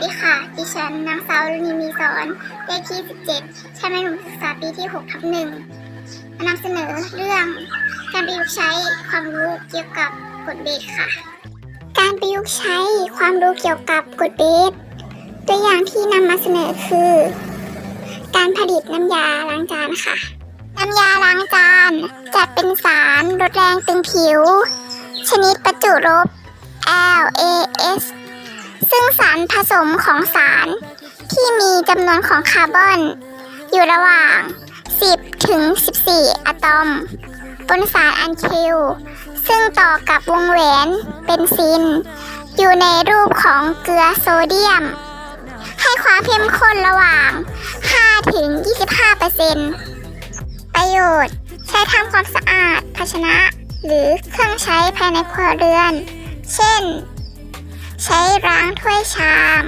ดีค่ะ ดิฉันนางสาวลุนีมีสอน เลขที่ 17 ชั้นมัธยมศึกษาปีที่6ทับหนึ่งมานำเสนอเรื่องการประยุกต์ใช้ความรู้เกี่ยวกับกฎเบสค่ะ การประยุกต์ใช้ความรู้เกี่ยวกับกฎเบส ตัวอย่างที่นำมาเสนอคือ การผลิตน้ำยาล้างจานค่ะ น้ำยาล้างจานจะเป็นสารลดแรงตึงผิว ชนิดประจุลบ LAS ซึ่งสารผสมของสารที่มีจำนวนของคาร์บอน อยู่ระหว่าง 10 ถึง 14 อะตอม บนสารอันคิลซึ่งต่อกับวงแหวนเป็นซิน อยู่ในรูปของเกลือโซเดียม ให้ความเข้มข้นระหว่าง 5 ถึง 25%ประโยชน์ ใช้ทำความสะอาดภาชนะ หรือเครื่องใช้ภายในครัวเรือน เช่น ใช้ล้างถ้วยชาม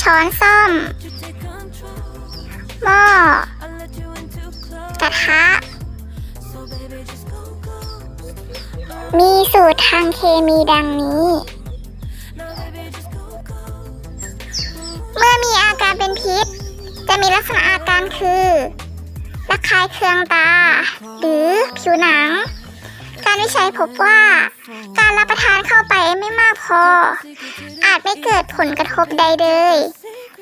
ช้อนส้อม หม้อกระทะ มีสูตรทางเคมีดังนี้ เมื่อมีอาการเป็นพิษ จะมีลักษณะอาการคือระคายเคืองตา หรือผิวหนังารวิจัยพบว่า การรับประทานเข้าไปไม่มากพอ อาจไม่เกิดผลกระทบใดเลย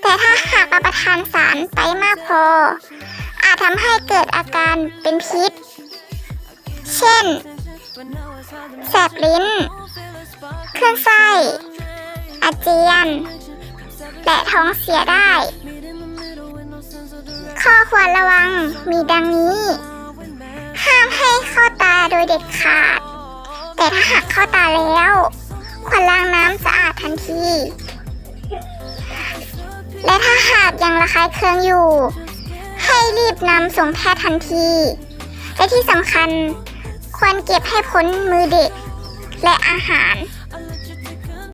แต่ถ้าหากรับประทานสารไปมากพอ อาจทำให้เกิดอาการเป็นพิษ เช่น แสบลิ้น เคลื่อนไส้อาเจียน และท้องเสียได้ ข้อควรระวังมีดังนี้ โดยเด็ดขาด แต่ถ้าหากเข้าตาแล้ว ควรล้างน้ำสะอาดทันที และถ้าหากยังระคายเคืองอยู่ ให้รีบนำส่งแพทย์ทันที และที่สำคัญควรเก็บให้พ้นมือเด็กและอาหาร